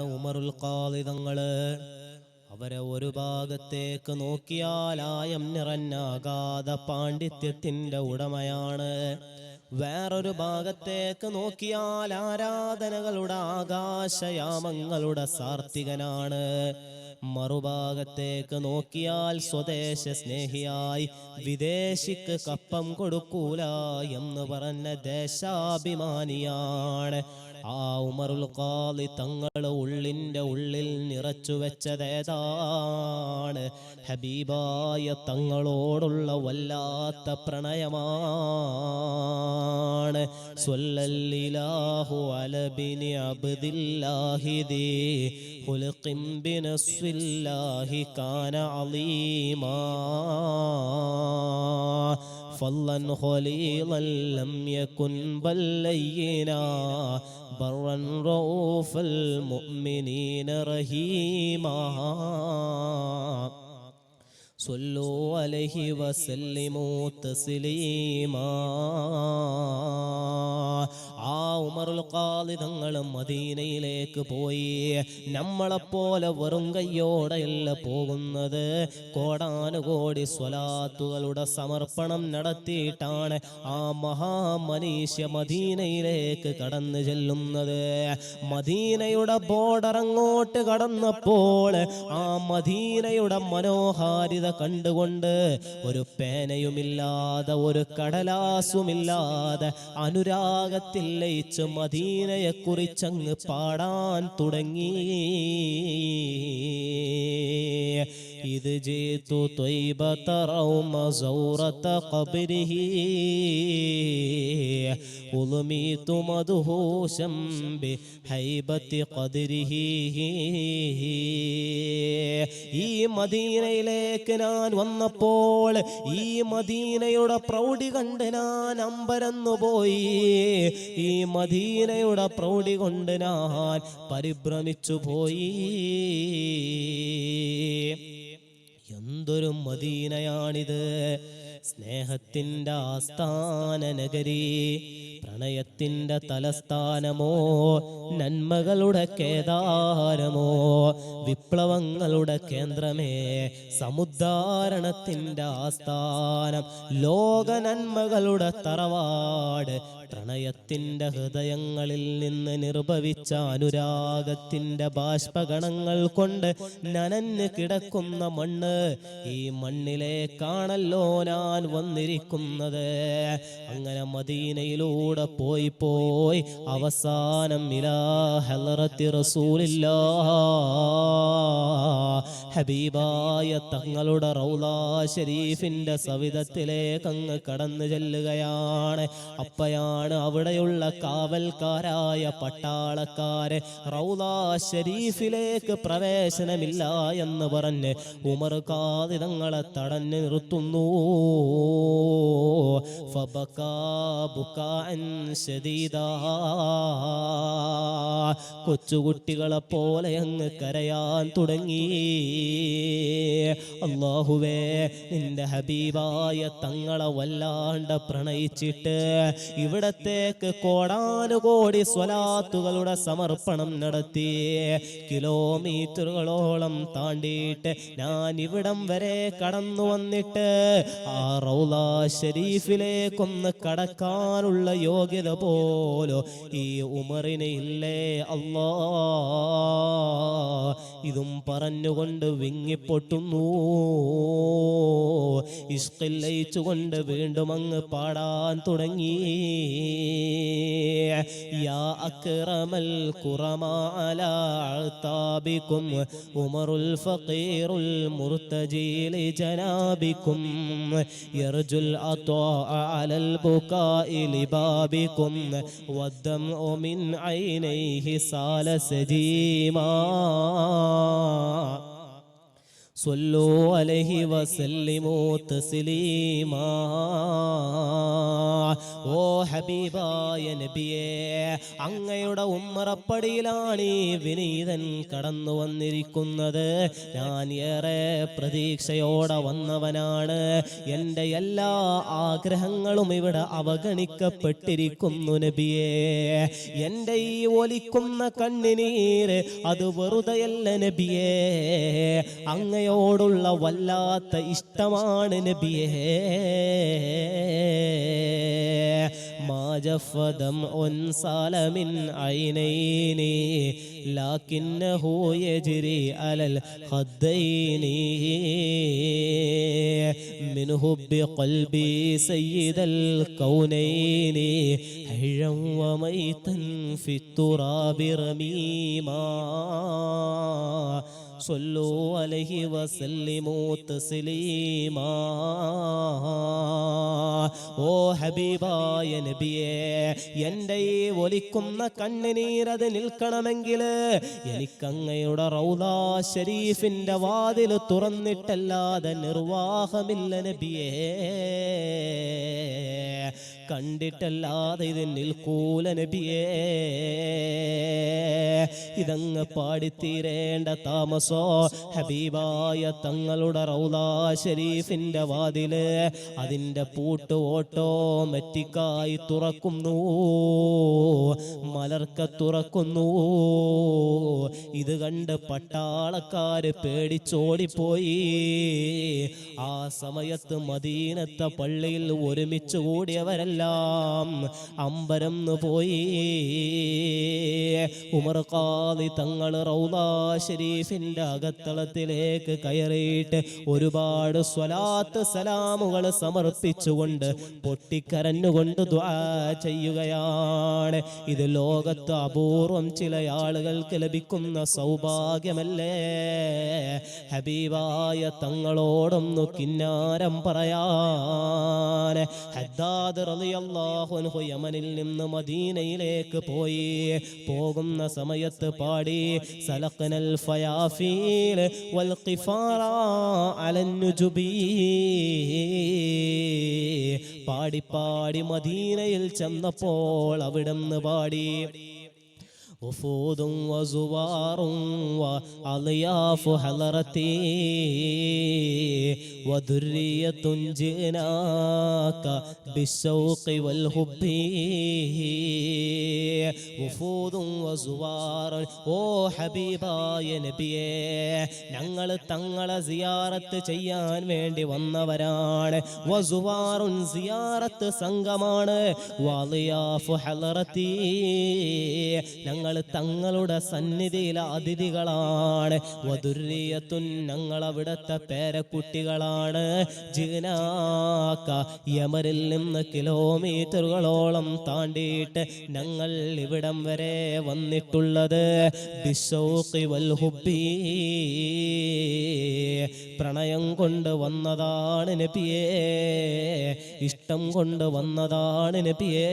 ആരാണ് ഉമറുൽ കാളിതങ്ങൾ അവരെ ഒരു ഭാഗത്തേക്ക് നോക്കിയാലായം നിറഞ്ഞാകാത പാണ്ഡിത്യത്തിന്റെ ഉടമയാണ്. വേറൊരു ഭാഗത്തേക്ക് നോക്കിയാൽ ആരാധനകളുടെ ആകാശയാമങ്ങളുടെ സാർത്തികനാണ് മറുഭാഗത്തേക്ക് നോക്കിയാൽ സ്വദേശ സ്നേഹിയായി വിദേശിക്ക് കപ്പം കൊടുക്കൂല എന്ന് പറഞ്ഞ ദേശാഭിമാനിയാണ്. ആ ഉമറുൽ ഖാലി തങ്ങൾ ഉള്ളിന്റെ ഉള്ളിൽ നിറച്ചു വെച്ചതേതാണ്. ഹബീബായ തങ്ങളോടുള്ള വല്ലാത്ത പ്രണയമാണ്. സ്വല്ലല്ലാഹു അലബിനി അബ്ദില്ലാഹിദി ഖുൽഖിൻ ബിനസ്വില്ലാഹി കാന അലീമാ. فضلا خليلا لم يكن بل لينا برا رؤوف المؤمنين رحيما. صلوا عليه وسلموا تسليما ആ ഉമറുൽ ഖാലിദങ്ങൾ മദീനയിലേക്ക് പോയി നമ്മളെപ്പോലെ വെറും കയ്യോടെയല്ല പോകുന്നത് കോടാനുകോടി സ്വലാത്തുകളുടെ സമർപ്പണം നടത്തിയിട്ടാണ് ആ മഹാമനീഷ്യ മദീനയിലേക്ക് കടന്നു ചെല്ലുന്നത് മദീനയുടെ ബോർഡർ അങ്ങോട്ട് കടന്നപ്പോൾ ആ മദീനയുടെ മനോഹാരിത കണ്ടുകൊണ്ട് ഒരു പേനയുമില്ലാതെ ഒരു കടലാസുമില്ലാതെ അനുരാഗത്തിൽ ലയിച്ച് മദീനയെക്കുറിച്ചങ്ങ് പാടാൻ തുടങ്ങി. ഇത് ജീത്തു ത്വയ്ബത കബരിഹി ഉളുമീത്തു മധുഹോശം ബി ഹൈബത്തി ഖദ്രിഹി. ഈ മദീനയിലേക്ക് ഞാൻ വന്നപ്പോൾ ഈ മദീനയുടെ പ്രൗഢി കണ്ട് ഞാൻ അമ്പരന്നു പോയി. ഈ മദീനയുടെ പ്രൗഢി കൊണ്ട് ഞാൻ പരിഭ്രമിച്ചു പോയി. എന്തൊരു മദീനയാണിത്. സ്നേഹത്തിന്റെ ആസ്ഥാന നഗരി പ്രണയത്തിന്റെ തലസ്ഥാനമോ നന്മകളുടെ കേദാരമോ വിപ്ലവങ്ങളുടെ കേന്ദ്രമേ സമുദ്ധാരണത്തിന്റെ ആസ്ഥാനം ലോക നന്മകളുടെ തറവാട് പ്രണയത്തിന്റെ ഹൃദയങ്ങളിൽ നിന്ന് നിർഭവിച്ച അനുരാഗത്തിന്റെ ബാഷ്പഗണങ്ങൾ കൊണ്ട് നനഞ്ഞ് കിടക്കുന്ന മണ്ണ് ഈ മണ്ണിലേക്കാണല്ലോ ഞാൻ വന്നിരിക്കുന്നത്. അങ്ങനെ മദീനയിലൂടെ പോയി പോയി അവസാനം ഇലാ ഹലറത്തി റസൂലില്ലാ. ഹബീബായ തങ്ങളുടെ റൗലാ ഷെരീഫിന്റെ സവിധത്തിലേക്ക് അങ്ങ് കടന്നു ചെല്ലുകയാണ്. അപ്പയാണ് അവിടെയുള്ള കാവൽക്കാരായ പട്ടാളക്കാരെ റൗദാ ഷരീഫിലേക്ക് പ്രവേശനമില്ല എന്ന് പറഞ്ഞ് ഉമർ കാതിതങ്ങളെ തടഞ്ഞു നിർത്തുന്നു. കൊച്ചുകുട്ടികളെ പോലെ അങ്ങ് കരയാൻ തുടങ്ങി അള്ളാഹുവേ നിന്റെ ഹബീബായ തങ്ങളെ വല്ലാണ്ട് പ്രണയിച്ചിട്ട് ഇവിടത്തേക്ക് കോടാനുകോടി സ്വലാത്തുകളുടെ സമർപ്പണം നടത്തി. കിലോമീറ്ററുകളോളം താണ്ടിയിട്ട് ഞാൻ ഇവിടം വരെ കടന്നു വന്നിട്ട് ആ റൗല ഷരീഫിലേക്കൊന്ന് കടക്കാനുള്ള യോഗ്യത പോലോ ഈ ഉമറിന് ഇല്ലേ അല്ലാ. ഇതും പറഞ്ഞുകൊണ്ട് വിങ്ങിപ്പൊട്ടുന്നു. ഇഷ്കിൽ ലയിച്ചുകൊണ്ട് വീണ്ടും അങ്ങ് പാടാൻ തുടങ്ങി യാ അക്രമൽ കുറമാലാബിക്കും ഉമറുൽ ഫഖീറുൽ മുർത്തജീൽ ജനാബിക്കും യർജുൽ അത്വാഅ അലൽ ബുകാഇ ലിബാബിക്കും والدمع من عينيه سال سجيما സ്വല്ലു അലൈഹി വസല്ലിമു തസ്ലീമാ. ഓ ഹബീബായ നബിയേ അങ്ങയുടെ ഉമ്മറപ്പടിയിലാണ് ഈ വിനീതൻ കടന്നു വന്നിരിക്കുന്നത്. ഞാൻ ഏറെ പ്രതീക്ഷയോടെ വന്നവനാണ്. എന്റെ എല്ലാ ആഗ്രഹങ്ങളും ഇവിടെ അവഗണിക്കപ്പെട്ടിരിക്കുന്നു നബിയേ. എന്റെ ഈ ഒലിക്കുന്ന കണ്ണിനീര് അത് വെറുതെയല്ല നബിയേ. അങ്ങയോടുള്ള വല്ലാത്ത ഇഷ്ടമാണ് നബിയേ ما جف دمع سال من عينيني لكنه يجري على الخدين من حب قلبي سيد الكونين حيا وميتا في التراب رميما صلوا عليه وسلموا تسليما ഓ ഹബീബായ നബിയെ എൻ്റെ ഈ ഒലിക്കുന്ന കണ്ണുനീരത് നിൽക്കണമെങ്കിൽ എനിക്കങ്ങയുടെ റൗദാ ഷരീഫിന്റെ വാതിൽ തുറന്നിട്ടല്ലാതെ നിർവാഹമില്ല നബിയേ കണ്ടിട്ടല്ലാതെ ഇത് നിൽക്കൂല നബിയേ ഇതങ്ങ് പാടിത്തീരേണ്ട താമസോ ഹബീബായ തങ്ങളുടെ റൗദാ ഷരീഫിന്റെ വാതിൽ അതിന്റെ പൂട്ട് ഓട്ടോമാറ്റിക്കായി തുറക്കുന്നു. മലർക്ക തുറക്കുന്നു. ഇത് കണ്ട് പട്ടാളക്കാര് പേടിച്ചോടിപ്പോയി. ആ സമയത്ത് മദീനത്തെ പള്ളിയിൽ ഒരുമിച്ച് കൂടിയവരെല്ലാം അമ്പരം പോയി. ഉമർ കാതി തങ്ങൾ റൗദാ ഷരീഫിന്റെ അകത്തളത്തിലേക്ക് കയറിയിട്ട് ഒരുപാട് സ്വലാത്ത് സലാമുകൾ സമർപ്പിച്ചുകൊണ്ട് പൊട്ടിക്കരഞ്ഞുകൊണ്ട് ചെയ്യുകയാണ്. ഇത് ലോകത്ത് അപൂർവം ചില ആളുകൾക്ക് ലഭിക്കുന്ന സൗഭാഗ്യമല്ലേ? ഹബീബായ തങ്ങളോടൊന്നു കിന്നാരം പറയാൻ. റളിയല്ലാഹു യമനിൽ നിന്ന് മദീനയിലേക്ക് പോയി. പോകുന്ന സമയത്ത് പാടി സലഖനൽ ഫയാഫീൽ വൽ والقفار അലൻ നുജുബീ പാടി പാടി മദീനയിൽ ചെന്നപ്പോൾ അവിടുന്ന് പാടി. وفود وزوار وأضياف حضرتي وذرية جئناك بالشوق والحب وفود وزوار ഓ ഹബീബായ നബിയേ ഞങ്ങൾ തങ്ങളെ സിയാറത്ത് ചെയ്യാൻ വേണ്ടി വന്നവരാണ് വസുവാറുൻ സിയാറത്ത് സംഘമാണ് വാളിയാഫു ഹലറത്തി ഞങ്ങൾ തങ്ങളുടെ സന്നിധിയിലെ അതിഥികളാണ്. വധുര്യത്തുൻ ഞങ്ങൾ അവിടുത്തെ പേരക്കുട്ടികളാണ്. ജീനാക്ക യമരിൽ നിന്ന് കിലോമീറ്ററുകളോളം താണ്ടിയിട്ട് ഞങ്ങൾ ഇവിടം വരെ വന്നിട്ടുള്ളത്. പ്രണയം കൊണ്ട് വന്നതാണ് നബിയേ. ഇഷ്ടം കൊണ്ട് വന്നതാണ് നബിയേ.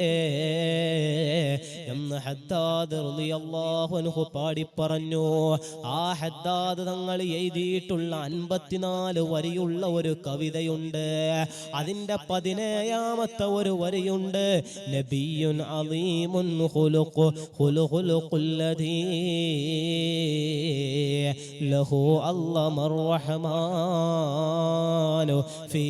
എന്ന് ഹദ്ദാദ് റളിയല്ലാഹു അൻഹു പാടി പറഞ്ഞു ആ ഹദ്ദാദ് തങ്ങൾ എഴുതിയിട്ടുള്ള അൻപത്തിനാല് വരിയുള്ള ഒരു കവിതയുണ്ട്. അതിന്റെ പതിനേഴാമത്തെ ഒരു വരിയുണ്ട്. നബിയുൻ ലഹു ഫീ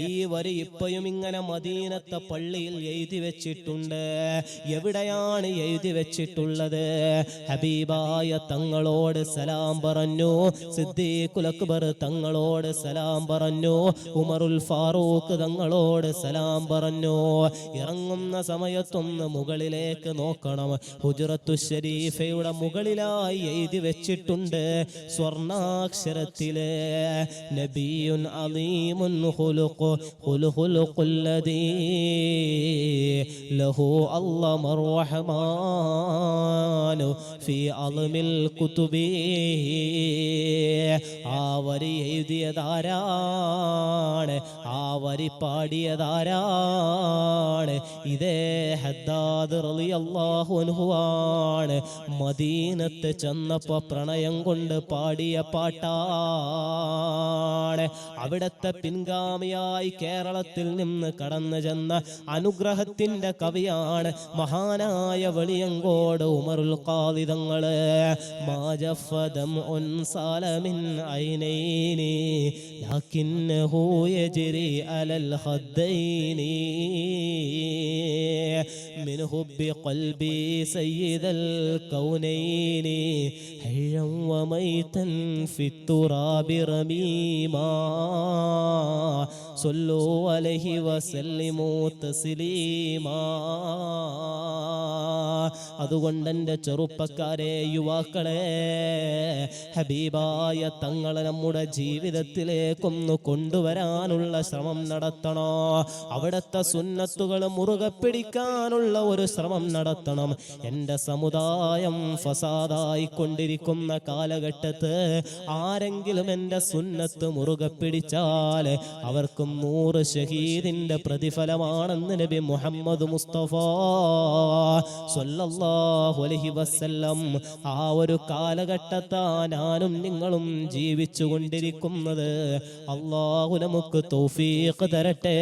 ഈ വരി ഇപ്പോഴും ഇങ്ങനെ മദീനത്തെ പള്ളിയിൽ എഴുതി വെച്ചിട്ടുണ്ട്. എവിടെയാണ് എഴുതി വെച്ചിട്ടുള്ളത്? ഹബീബായ തങ്ങളോട് സലാം പറഞ്ഞു. സിദ്ദീഖുൽ അക്ബർ തങ്ങളോട് സലാം പറഞ്ഞു. ഉമറുൽ ഫാറൂഖ് തങ്ങളോട് സലാം പറഞ്ഞു. ഇറങ്ങുന്ന സമയത്തൊന്ന് മുകളിലേക്ക് നോക്കണം. ഹുജറത്തു ഷരീഫയുടെ മുകളിലായി എഴുതി വെച്ചിട്ടുണ്ട്. സ്വർണാക്ഷരത്തിലെ നബിയുൻ അലീമുൻ ഹുലുഖു ഖുലുഖുല്ലദീ ലഹു അല്ലമ റഹ്മാനു ഫി അളമിൽ കുതുബി. ആ വരി എഴുതിയതാരാണ്? ആ വരി പാടിയതാരാണ്? ഇതേ ഹദ്ദാദ് റളിയല്ലാഹു അൻഹുവാണ് മദീനത്ത് ചെന്നപ്പോ പ്രണയം കൊണ്ട് പാടിയ പാട്ടാണ്. അവിടത്തെ പിൻഗാമിയായി കേരളത്തിൽ നിന്ന് കടന്നു ചെന്ന അനുഗ്രഹത്തിന്റെ കവിയാണ് മഹാനായ വെളിയങ്കോട് ഉമറുൽ ഖാലിദങ്ങള് മാജഫദം ഉൻ സാലമിൻ ഐനൈനി ലക്കിന്നഹു യജ്രി അലൽ ഖദ്ദൈനി من حب قلبي سيد الكونين حيا وميتا في التراب رميما സൊല്ലോ അലഹി വസല്ലിമോ അതുകൊണ്ട് എന്റെ ചെറുപ്പക്കാരെ യുവാക്കളെ ഹബീബായ തങ്ങളെ നമ്മുടെ ജീവിതത്തിലേക്കൊന്ന് കൊണ്ടുവരാനുള്ള ശ്രമം നടത്തണോ. അവിടുത്തെ സുന്നത്തുകൾ മുറുകെ പിടിക്കാനുള്ള ഒരു ശ്രമം നടത്തണം. എന്റെ സമുദായം ഫസാദായിക്കൊണ്ടിരിക്കുന്ന കാലഘട്ടത്ത് ആരെങ്കിലും എന്റെ സുന്നത്ത് മുറുകെ പിടിച്ചാൽ അവർക്കും നൂറ് ഷഹീദിന്റെ പ്രതിഫലമാണെന്ന് നബി മുഹമ്മദ് മുസ്തഫ സല്ലല്ലാഹു അലൈഹി വസല്ലം. ആ ഒരു കാലഘട്ടത്താ ഞാനും നിങ്ങളും ജീവിച്ചു കൊണ്ടിരിക്കുന്നത് അള്ളാഹു നമുക്ക് തൗഫീഖ് തരട്ടെ.